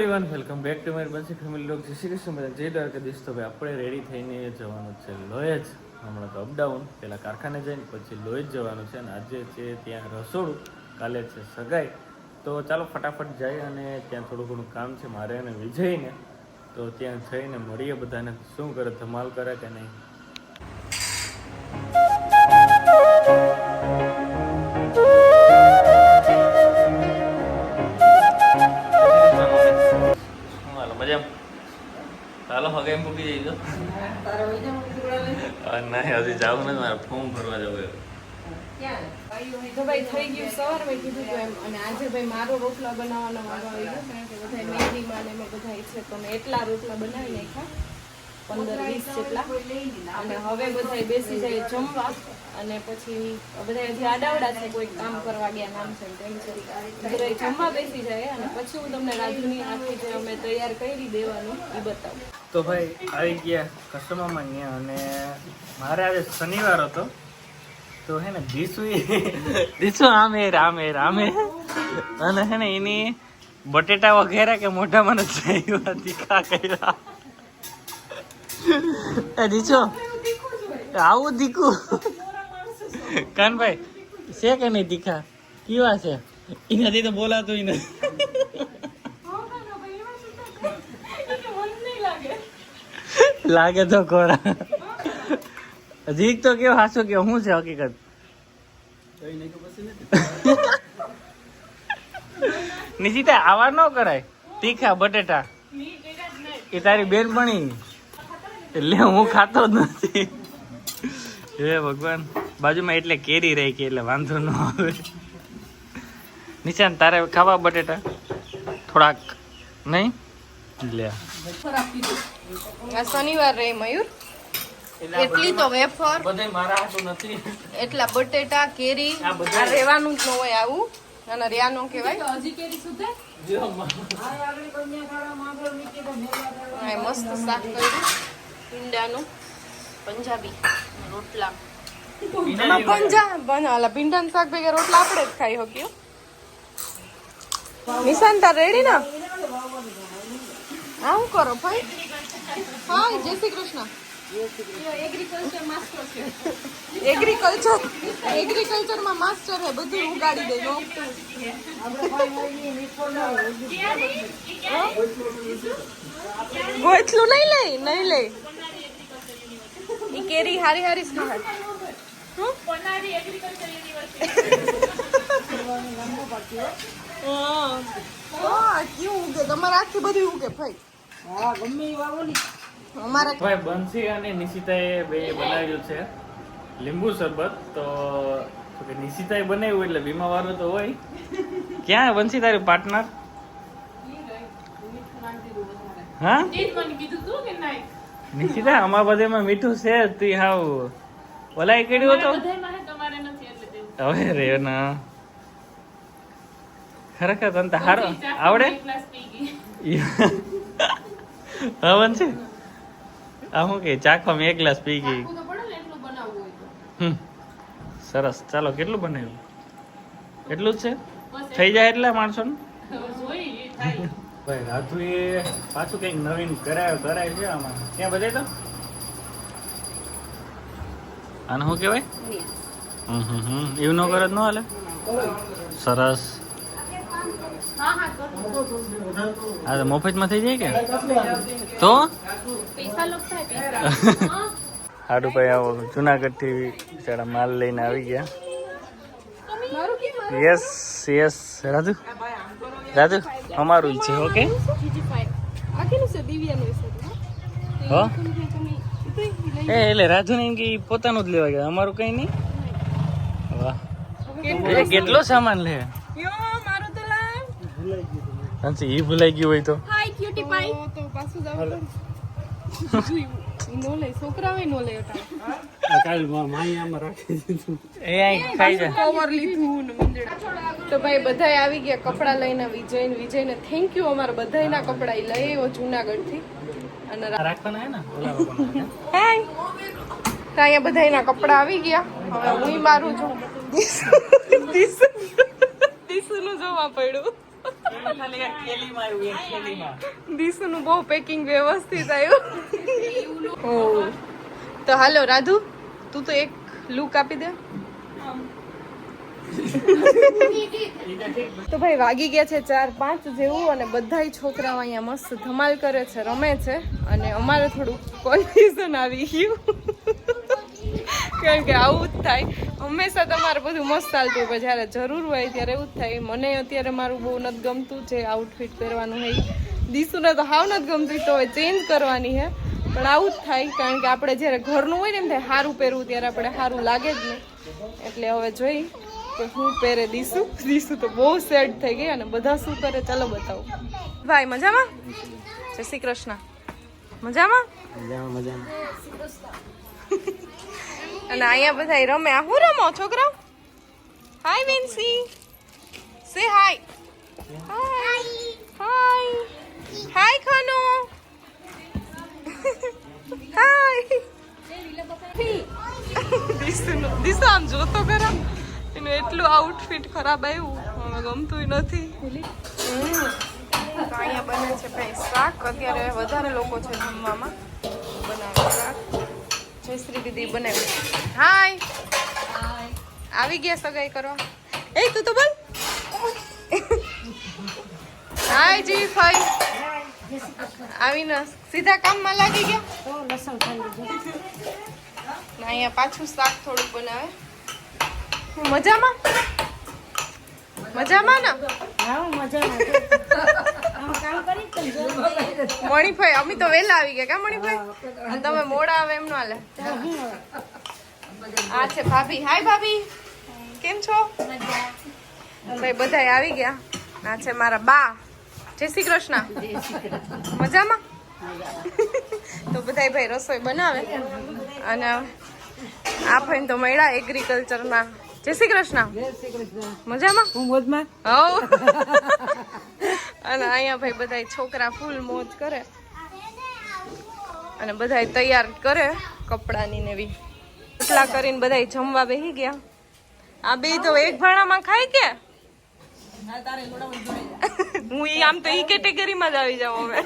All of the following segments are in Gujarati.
એવરીવન વેલકમ બેક ટુ મારી બંસી ફેમિલી લોક જય શ્રી કૃષ્ણ બધા. જય દ્વારકાધીશ. તો ભાઈ, આપણે રેડી થઈને જવાનું છે લોહી જ. હમણાં તો અપડાઉન પહેલાં કારખાને જઈને, પછી લોહી જ જવાનું છે. અને આજે છે ત્યાં રસોડું. કાલે છે સગાઈ. તો ચાલો ફટાફટ જઈએ અને ત્યાં થોડું ઘણું કામ છે મારે અને વિજયને. તો ત્યાં જઈને મળીએ બધાને. શું કરે, ધમાલ કરે કે નહીં? ચાલો મૂકી જઈજો નહીં હજી જાવું નથી મારે ફોર્મ ભરવા જવું એવું તો ભાઈ થઈ ગયું સવાર મેં કીધું હતું એમ. અને આજે ભાઈ મારો રોટલા બનાવવાનો વારો આવી કારણ કે બધા મહેંદીમાં ને એમાં બધા છે તો મેં એટલા રોટલા બનાવી નાખ્યા પંદર વીસ જેટલા. અને હવે બધા બેસી જાય જમવા. અને પછી બધા હજી આડાવડા છે કોઈ કામ કરવા ગયા નામ છે તેમ છે જમવા બેસી જાય. અને પછી હું તમને રાજુની આખી જે અમે તૈયાર કરી દેવાનું એ બતાવું. તો ભાઈ આવી ગયા કસ્ટમરમાં અહીંયા અને મારે આજે શનિવાર હતો. તો હે ને દીસુ દીસુ આમે રામે રામે અને હે ને એની બટેટા વગેરે કે મોટા મને આવ્યા તીખા કર્યા. એ દીચો આવું દીકું કાનભાઈ છે કે નહીં તીખા? કેવા છે? એનાથી તો બોલાતું નથી. લાગે તો ખોરા. હજી તો કેવો હાસો કે શું છે હકીકત? નિશિતા, આવા ન કરાય. તીખા બટેટા. એ તારી બેન બની એટલે હું ખાતો જ નથી. હે ભગવાન, બાજુમાં એટલે કેરી રહી કે એટલે વાંધો ન આવે. નિશાન, તારે ખાવા બટેટા? થોડાક. નહીં? લે આ શનિવાર રે મયુર. એટલી તો વેફર. બધે મારા હાથું નથી. એટલા બટેટા કેરી. આ રેવાનું જ ન હોય આવું. અને રિયાનો કહેવાય. હજી કેરી સુધે? મસ્ત શાક કર્યું. ભીંડાનું પંજાબી રોટલા. પંજા ભીંડાનું શાક ભેગા રોટલા આપણે જ ખાઈ શકીએ. નિશાન તાર રેડી ને? આવું કરો ભાઈ. હા જય શ્રી કૃષ્ણ. એગ્રીકલ્ચર એગ્રીકલ્ચરમાં માસ્ટર હે બધું ઉગાડી દે નો ગોયથલું નહીં લે નહીં લે. ઈ કેરી હારી હારી જ ખાય. હા. હા કેવું ઉગે? તમારે આખી બધી ઉગે ભાઈ. અમારે ભાઈ બંસી અને નિશિતાએ બે બનાવ્યું છે. લીંબુ શરબત તો નિશિતાએ બનાવ્યું એટલે વીમા વાળો તો હોય. ક્યાં બંસી તારી પાર્ટનર હા? નિશિતા અમારા બધામાં મીઠું છે તું હાવ ઓલાય કેડ્યું હતો? હવે રે ના. ખરેખર તને હારો આવડે? હા છે? આ શું કે ચાખવામાં એક ગ્લાસ પી ગઈ. હમ. સરસ. ચાલો કેટલું બનાવ્યું? એટલું જ છે? થઈ જાય એટલા માણસો ભાઈ રાજુએ પાછું કંઈક નવીન કરાય કરાય છે આમાં. ક્યાં બધે તો આને શું કહેવાય? હમ હમ હમ. એવું ન કરે ન હાલે? સરસ. હા તો મફતમાં થઈ જાય કે? તો? હાડુ ભાઈ આવો જુનાગઢથી બિચારા માલ લઈને આવી ગયા. Yes yes Raju. રાજુ અમારું છે ઓકે હો? એ એટલે રાજુ ને એમ કે પોતાનું જ લેવા ગયા અમારું કઈ નહીં? વાહ. કેટલો સામાન લે? હંસી ઈ ભૂલાઈ ગયું હોય તો? હાય ક્યુટી પાઈ તો પાછું જાવ નો લે છોકરાઓ નો લે એ આઈ ખાઈ જાય કવર લીધું ને મંદિર તો ભાઈ બધાય આવી ગયા કપડા લઈને વિજય ને વિજય ને થેન્ક યુ અમારા બધાયના કપડા લઈ આવ્યો જુનાગઢથી અને રાખવાના હે ને? ઓલા હાય. તો અહીંયા બધાયના કપડા આવી ગયા. હવે હું મારું છું દીસુ દીસુ નું જોવા પડ્યું. તો ભાઈ વાગી ગયા છે ચાર પાંચ જેવું અને બધાય છોકરાઓ અહીંયા મસ્ત ધમાલ કરે છે, રમે છે અને અમારે થોડું કોન્ફ્યુઝન આવી ગયું. કારણ કે આવું જ થાય. હંમેશા તમારે બધું મસ્ત ચાલતું હોય જ્યારે જરૂર હોય ત્યારે એવું જ થાય. મને અત્યારે મારું બહુ નથી ગમતું જે આઉટફિટ પહેરવાનું હોય. દીસુને તો હાવ નથી ગમતું તો હવે ચેન્જ કરવાની છે પણ આવું જ થાય કારણ કે આપણે જ્યારે ઘરનું હોય ને એમ થાય સારું પહેરવું ત્યારે આપણે સારું લાગે જ નહીં. એટલે હવે જોઈ કે હું પહેરે દીસુ દીસુ તો બહુ સેડ થઈ ગઈ અને બધા શું કરે ચાલો બતાવો. ભાઈ મજામાં? જય શ્રી કૃષ્ણ. મજામાં? અને અહીંયા બધા રમે. આ હું રમો, છોકરો? હાય વિન્સી સે હાય હાય હાય હાય ખાનો હાય દિસુ આમ જોતો ખરા એનું એટલું આઉટફિટ ખરાબ આવ્યું. હવે ગમતું નથી. અહીંયા બને છે ભાઈ શાક. અત્યારે વધારે લોકો છે જમવામાં. બનાવે શાક. જયશ્રી દીદી બનાવ્યું હાય આવી ગયા સગાઈ કરવા. એ તું તો બોલ. હાય જી ફાઈ આવીને સીધા કામમાં લાગી ગયા? ને અહીંયા પાછું શાક થોડુંક બનાવે. મજામાં? મજામાં ને? મણિભાઈ અમે તો વહેલા આવી ગયા કા મણિભાઈ? અને તમે મોડા આવે એમ ના હાલે આ છે ભાભી. હાય ભાભી. કેમ છો? ભાઈ બધા આવી ગયા. આ છે મારા બા. જય શ્રી કૃષ્ણ. મજામાં? તો બધા ભાઈ રસોઈ બનાવે. અને આ ભાઈ તો મળ્યા એગ્રીકલ્ચરના જય શ્રી કૃષ્ણ. મજામાં? હું મોજમાં? હો અને અહીંયા ભાઈ બધા છોકરા ફૂલ મોજ કરે. અને બધા તૈયાર કરે કપડાની ને એવી. એટલા કરીને બધા જમવા બેસી ગયા. આ બે તો એક ભાણામાં ખાય કે? હું ઈ આમ તો ઈ કેટેગરીમાં જ આવી જાઉં હવે.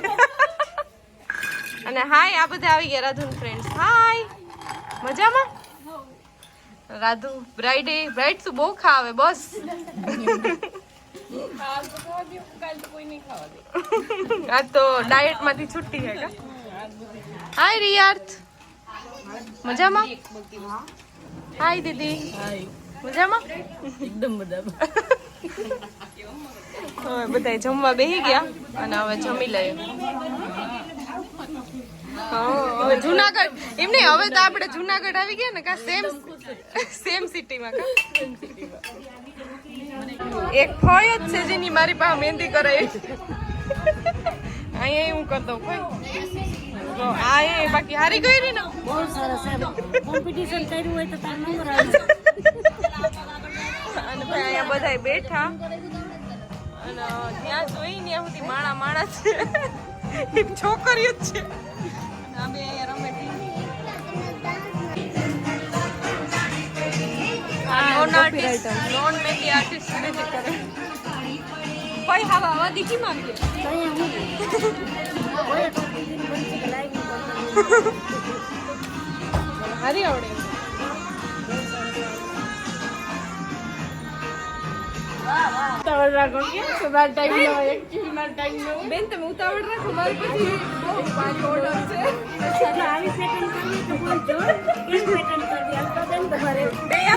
અને હાય આ બધા આવી ગયા રાધુન ફ્રેન્ડ્સ હાય. મજામાં? રાધુ બ્રાઇડે બ્રાઇડ શું બહુ ખાવે બસ. આ તો ડાયટમાંથી છૂટી હે કા? હાય રિયાર્થ. મજામાં? હાય દીદી. મજામાં? એકદમ બધા હવે બધા જમવા બેસી ગયા અને હવે જમી લઈએ. હવે જુનાગઢ એમ નહીં હવે તો આપણે જુનાગઢ આવી ગયા ને કા સેમ સેમ સિટીમાં કા? એક ફોય જ છે જેની મારી પાસે મહેંદી કરે અહીંયા હું કરી દઉં કોઈ આ એ બાકી હારી ગઈ રહી ને? બહુ સરસ કોમ્પિટિશન કર્યું હોય તો તાર નંબર આવી અને ભાઈ અહીંયા બધાય બેઠા. અને ત્યાં જોઈ ત્યાં સુધી માણા માણા છે. એ છોકરીઓ જ છે. અને આ અહીંયા non artist non mehndi artist mehndi કરે. ભાઈ હા આવા દીકી માંગે હારી આવડે ઉતાવળ રાખો ટાઈમ નો ટાઈમ બેન તમે ઉતાવળ રાખો આવી પેટર્ન આ તમારે બે આ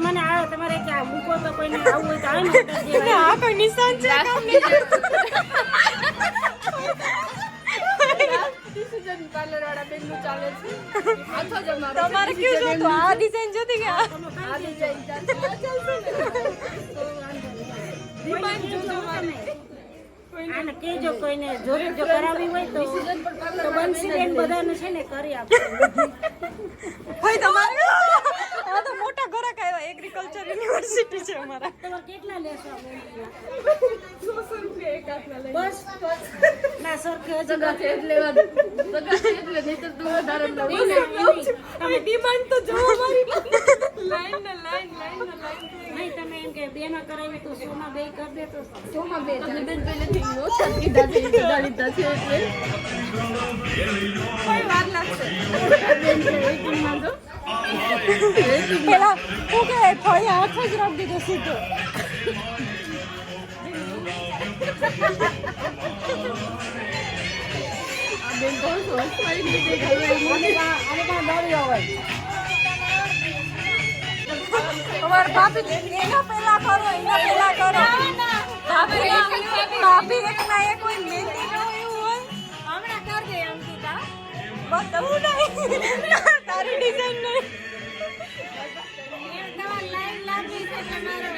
મને આ તમારે કે આ મૂકો તો કોઈને આવું હોય તો આવે ને આ કોઈ નિશાન છે તમારે કેવું જોતું આ ડિઝાઇન જોતી કે આ કોઈને જોડે જો કરાવી હોય તો બંસીબેન બધાને છે ને કરી આપો. ભાઈ તમારે આ તો મોટા ઘરે આવ્યા એગ્રીકલ્ચર યુનિવર્સિટી છે અમારા. તમારે કેટલા લેશો? બસ ના સરખે હજી ડિમાન્ડ તો જો અમારી લાઈન ને લાઈન લાઈન ને લાઈન. નહીં તમે એમ કે બે ના કરાવી તો સોમાં બે કરી દે તો સોમાં બે તમે બેન પહેલેથી ઓછા કીધા છે જુદા લીધા છે એટલે. કોઈ વાર લાગશે બેન છે વેઇટિંગમાં જો. પેલા શું કે ફળી હાથ જ રાખી દીધો સીધો ભાભી એના પહેલા કરો એના પહેલા કરો ભાભી ભાભી એક ના એક કોઈ મહેંદી ન હોય એવું હોય હમણાં કરજે અંકિતા બસ એવું નહીં તારી ડિઝાઇન નહીં તમારે લાઈન લાગી છે તમારે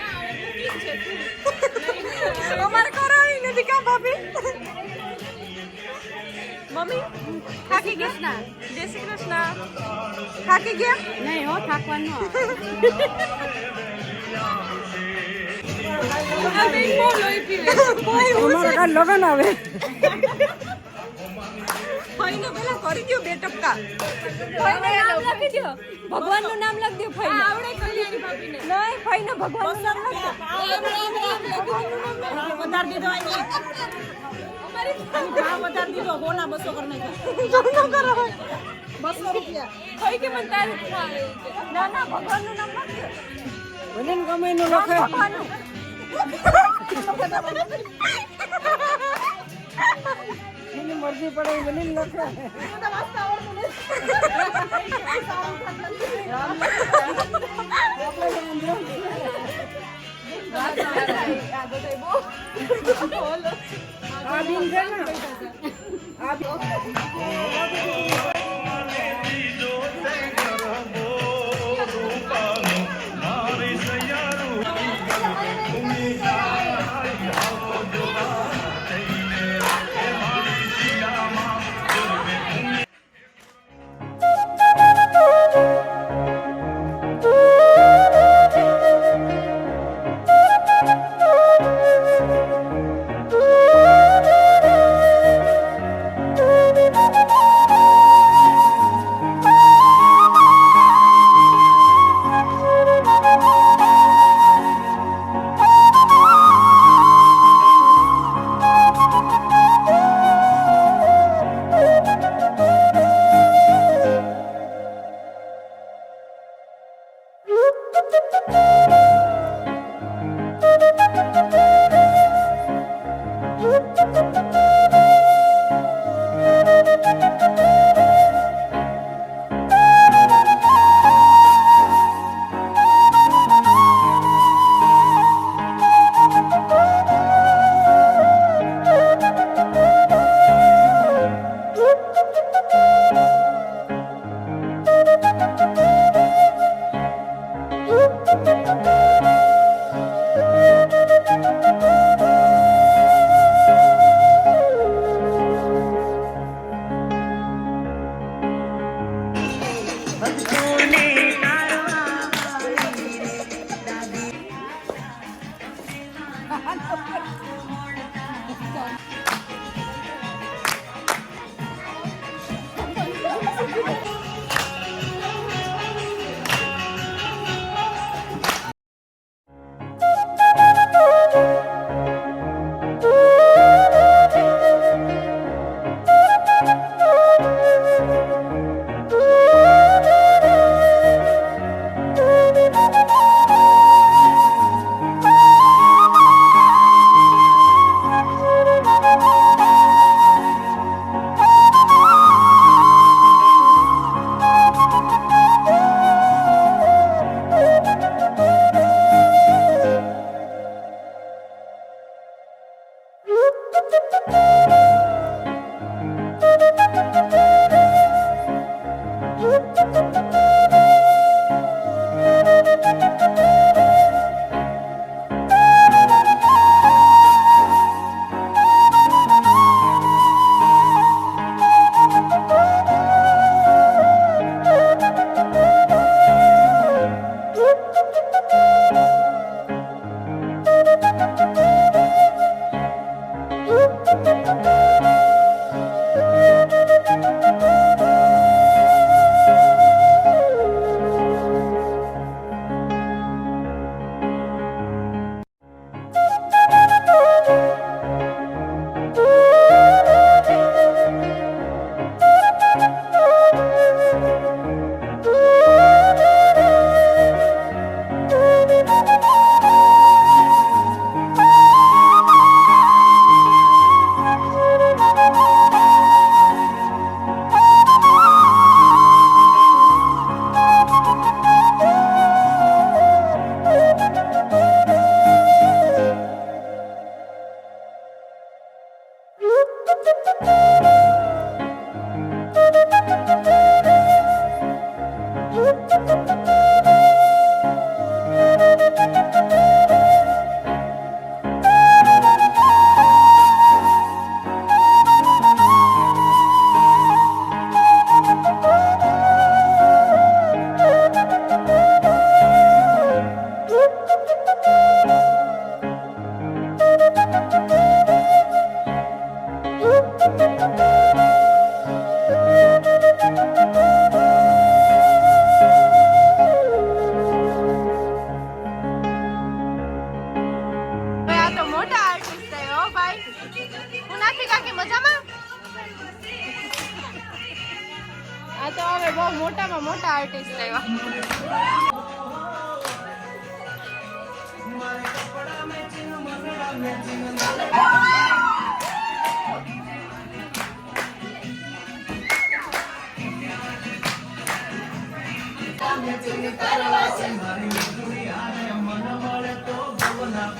અમારે કરાવી નથી કા ભાભી મમ્મી થાકી ગયા જય શ્રી કૃષ્ણ થાકી ગયા નહીં હો થાકવાનું આ બેન બહુ લોહી પીવે અમારે કાલ લગન આવે ભાઈને પેલા કરી દો બે ટપકા. ભાઈને નામ લખી દો ભગવાનનું નામ લખી દો ભાઈને આવડે કલ્યાણી ભાભીને. નહીં ફઈને ભગવાનનું નામ લખી દો વધાર દીધો ભાવ વધાર દીધો બોલા બસો કરી નાખ્યા. કરો. બસો રૂપિયા. ભાઈ કે મને તારે ના ના ભગવાનનું નામ લખી દો ભલે ને ગમે એનું લખે. ભગવાનનું. એની મરજી પડે એ ભલે ને લખે આ બિન છે ને? આ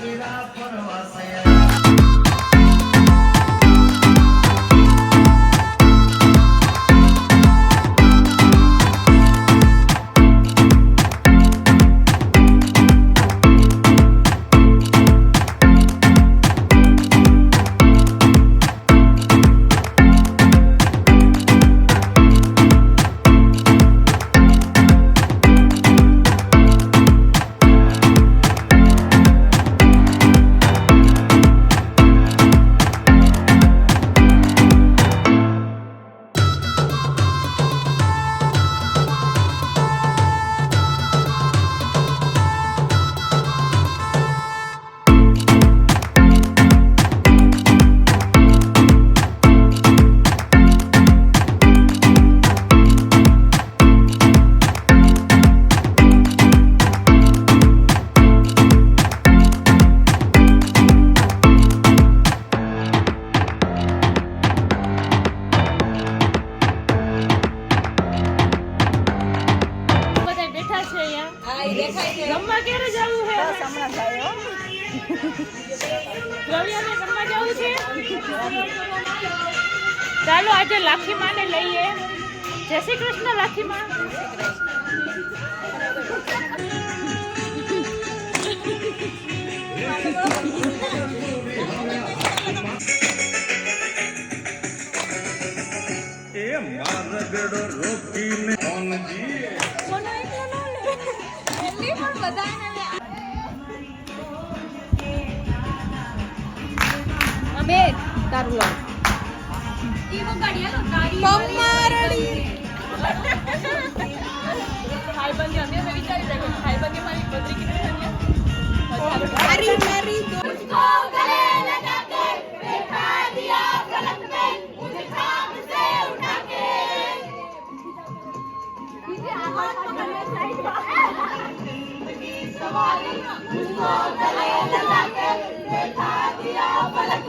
બધા જવું છે રવિવારે રમવા જવું છે? ચાલો આજે લાખી માને લઈએ. જય શ્રી કૃષ્ણ લાખી માં એ મારગડો રોકીને કોનજી એમની પણ બધાને आमेर दारुला. Come on, તારું લો પમ્મારડી. મારી મારી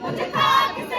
દો- ફેશન